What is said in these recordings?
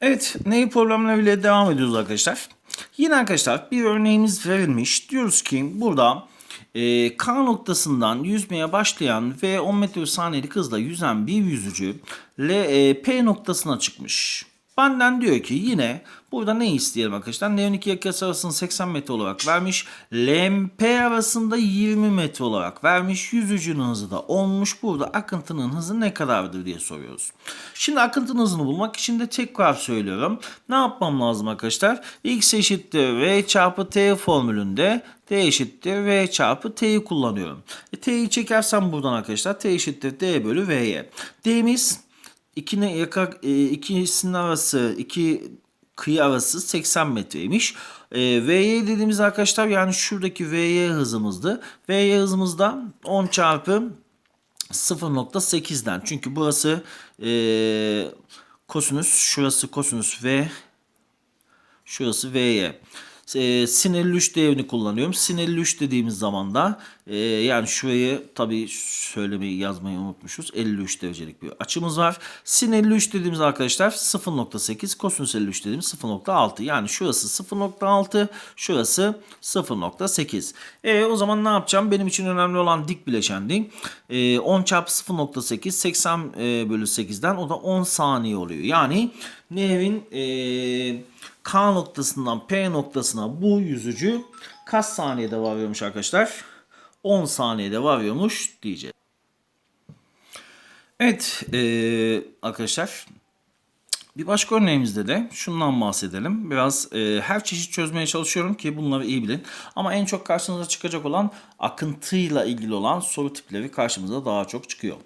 Evet, neyi problemleriyle devam ediyoruz arkadaşlar. Yine arkadaşlar bir örneğimiz verilmiş. Diyoruz ki burada e, K noktasından yüzmeye başlayan ve 10 metre saniyelik hızla yüzen bir yüzücü L, e, P noktasına çıkmış. Benden diyor ki yine burada ne isteyelim arkadaşlar? L'nin iki yakası arasını 80 metre olarak vermiş. LMP arasında 20 metre olarak vermiş. Yüzücünün hızı da olmuş. Burada akıntının hızı ne kadardır diye soruyoruz. Şimdi akıntının hızını bulmak için de tekrar söylüyorum. Ne yapmam lazım arkadaşlar? X eşittir V çarpı T formülünde D eşittir V çarpı T'yi kullanıyorum. E, T'yi çekersem buradan arkadaşlar T eşittir D bölü V'ye. D'miz İkine yaka, e, ikisinin arası, iki kıyı arası 80 metreymiş. E, Vy dediğimiz arkadaşlar yani şuradaki Vy hızımızdı. Vy hızımızda 10 çarpı 0.8'den. Çünkü burası e, kosinüs, şurası kosinüs V, şurası Vy. E, sin 53 değerini kullanıyorum. Sin 53 dediğimiz zaman da e, yani şurayı tabii söylemeyi yazmayı unutmuşuz. 53 derecelik bir açımız var. Sin 53 dediğimiz arkadaşlar 0.8 kosinüs 53 dediğimiz 0.6 yani şurası 0.6 şurası 0.8. E, o zaman ne yapacağım? Benim için önemli olan dik bileşendi. E, 10 çarpı 0.8 80 e, bölü 8'den o da 10 saniye oluyor. Yani Nehir'in e, K noktasından P noktasına bu yüzücü kaç saniyede varıyormuş arkadaşlar? 10 saniyede varıyormuş diyeceğiz. Evet e, arkadaşlar bir başka örneğimizde de şundan bahsedelim. Biraz e, her çeşit çözmeye çalışıyorum ki bunları iyi bilin. Ama en çok karşınıza çıkacak olan akıntıyla ilgili olan soru tipleri karşımıza daha çok çıkıyor.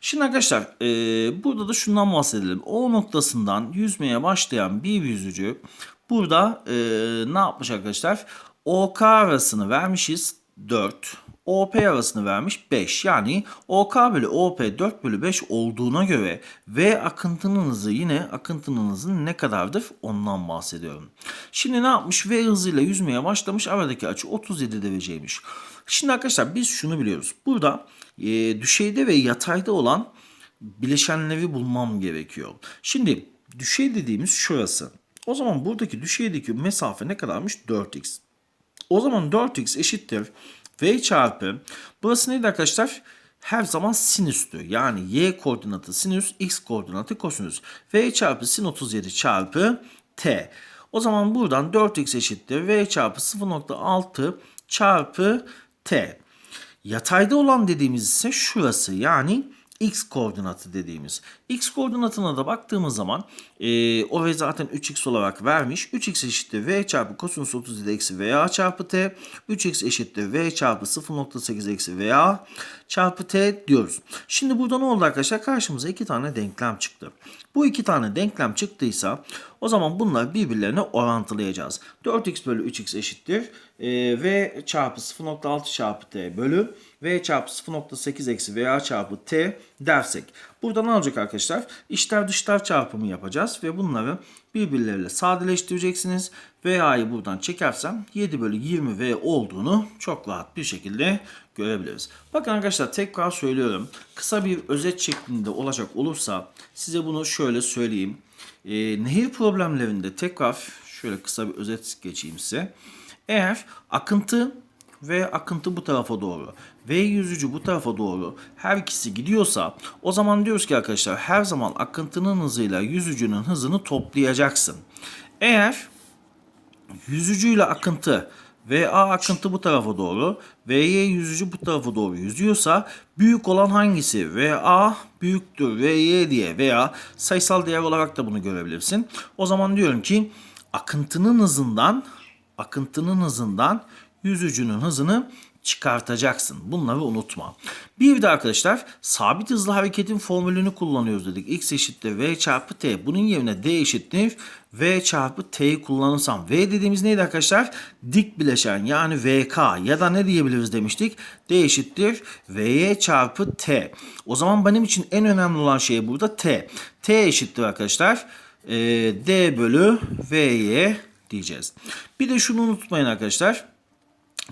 Şimdi arkadaşlar e, burada da şundan bahsedelim. O noktasından yüzmeye başlayan bir yüzücü burada e, ne yapmış arkadaşlar? OK arasını vermişiz 4. OP arasını vermiş 5. Yani OK bölü OP 4 bölü 5 olduğuna göre V akıntının yine akıntının hızı ne kadardır ondan bahsediyorum. Şimdi ne yapmış? V hızıyla yüzmeye başlamış. Aradaki açı 37 dereceymiş. Şimdi arkadaşlar biz şunu biliyoruz. Burada e, düşeyde ve yatayda olan bileşenleri bulmam gerekiyor. Şimdi düşey dediğimiz şurası. O zaman buradaki düşeydeki mesafe ne kadarmış? 4x. O zaman 4x eşittir v çarpı burası neydi arkadaşlar? Her zaman sinüstü. Yani y koordinatı sinüs, x koordinatı kosinüs. v çarpı sin 37 çarpı t. O zaman buradan 4x eşittir v çarpı 0.6 çarpı t. Yatayda olan dediğimiz ise şurası yani x koordinatı dediğimiz. X koordinatına da baktığımız zaman e, o v zaten 3x olarak vermiş. 3x eşittir v çarpı kosinüs 37 eksi veya çarpı t. 3x eşittir v çarpı 0.8 eksi veya çarpı t diyoruz. Şimdi burada ne oldu arkadaşlar? Karşımıza iki tane denklem çıktı. Bu iki tane denklem çıktıysa o zaman bunları birbirlerine orantılayacağız. 4x bölü 3x eşittir. E, v çarpı 0.6 çarpı t bölü v çarpı 0.8 eksi veya çarpı t dersek. Burada ne olacak arkadaşlar? İçler dışlar çarpımı yapacağız ve bunları birbirleriyle sadeleştireceksiniz. VA'yı buradan çekersem 7 bölü 20 V olduğunu çok rahat bir şekilde görebiliriz. Bakın arkadaşlar tekrar söylüyorum. Kısa bir özet şeklinde olacak olursa size bunu şöyle söyleyeyim. Ee, nehir problemlerinde tekrar şöyle kısa bir özet geçeyim size. Eğer akıntı ve akıntı bu tarafa doğru ve yüzücü bu tarafa doğru her ikisi gidiyorsa o zaman diyoruz ki arkadaşlar her zaman akıntının hızıyla yüzücünün hızını toplayacaksın. Eğer yüzücüyle akıntı VA akıntı bu tarafa doğru, VY yüzücü bu tarafa doğru yüzüyorsa büyük olan hangisi? VA büyüktür VY diye veya sayısal değer olarak da bunu görebilirsin. O zaman diyorum ki akıntının hızından akıntının hızından yüzücünün hızını çıkartacaksın. Bunları unutma. Bir de arkadaşlar sabit hızlı hareketin formülünü kullanıyoruz dedik. X eşittir V çarpı T. Bunun yerine D eşittir V çarpı T'yi kullanırsam. V dediğimiz neydi arkadaşlar? Dik bileşen yani VK ya da ne diyebiliriz demiştik? D eşittir V'ye çarpı T. O zaman benim için en önemli olan şey burada T. T eşittir arkadaşlar. E, D bölü V'ye diyeceğiz. Bir de şunu unutmayın arkadaşlar.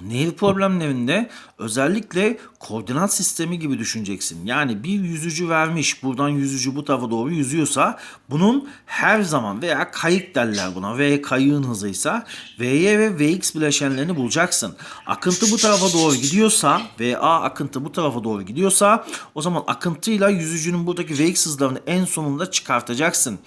Nehir problemlerinde özellikle koordinat sistemi gibi düşüneceksin. Yani bir yüzücü vermiş, buradan yüzücü bu tarafa doğru yüzüyorsa bunun her zaman veya kayık derler buna ve kayığın hızıysa Vy ve Vx bileşenlerini bulacaksın. Akıntı bu tarafa doğru gidiyorsa ve A akıntı bu tarafa doğru gidiyorsa o zaman akıntıyla yüzücünün buradaki Vx hızlarını en sonunda çıkartacaksın.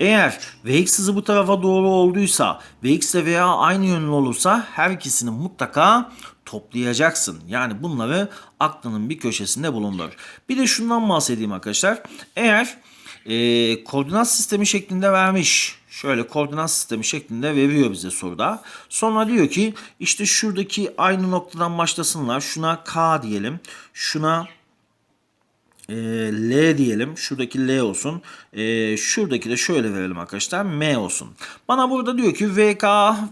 Eğer Vx hızı bu tarafa doğru olduysa Vx ile veya aynı yönlü olursa her ikisini mutlaka toplayacaksın. Yani bunları aklının bir köşesinde bulundur. Bir de şundan bahsedeyim arkadaşlar. Eğer e, koordinat sistemi şeklinde vermiş. Şöyle koordinat sistemi şeklinde veriyor bize soruda. Sonra diyor ki işte şuradaki aynı noktadan başlasınlar. Şuna K diyelim. Şuna e, L diyelim. Şuradaki L olsun. E, şuradaki de şöyle verelim arkadaşlar. M olsun. Bana burada diyor ki VK,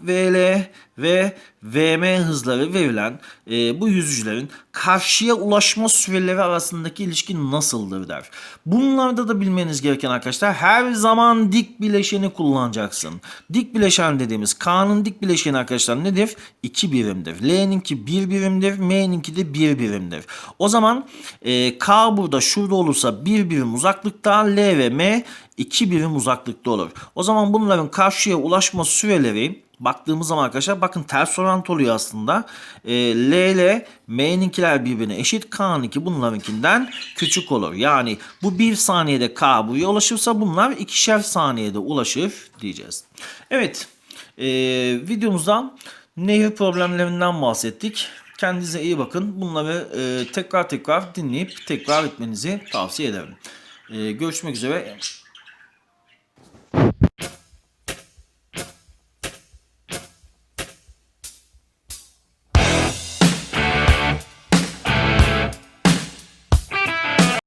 VL ve VM hızları verilen e, bu yüzücülerin karşıya ulaşma süreleri arasındaki ilişki nasıldır der. Bunlarda da bilmeniz gereken arkadaşlar her zaman dik bileşeni kullanacaksın. Dik bileşen dediğimiz K'nın dik bileşeni arkadaşlar nedir? 2 birimdir. L'ninki 1 birimdir. M'ninki de 1 birimdir. O zaman e, K burada şurada olursa 1 birim uzaklıkta L ve M 2 birim uzaklıkta olur. O zaman bunların karşıya ulaşma süreleri baktığımız zaman arkadaşlar bakın ters orantı oluyor aslında. E, L ile M'ninkiler birbirine eşit. K'ninki bunlarınkinden küçük olur. Yani bu 1 saniyede K buraya ulaşırsa bunlar ikişer saniyede ulaşır diyeceğiz. Evet e, videomuzda nehir problemlerinden bahsettik. Kendinize iyi bakın. Bunları e, tekrar tekrar dinleyip tekrar etmenizi tavsiye ederim. E, görüşmek üzere.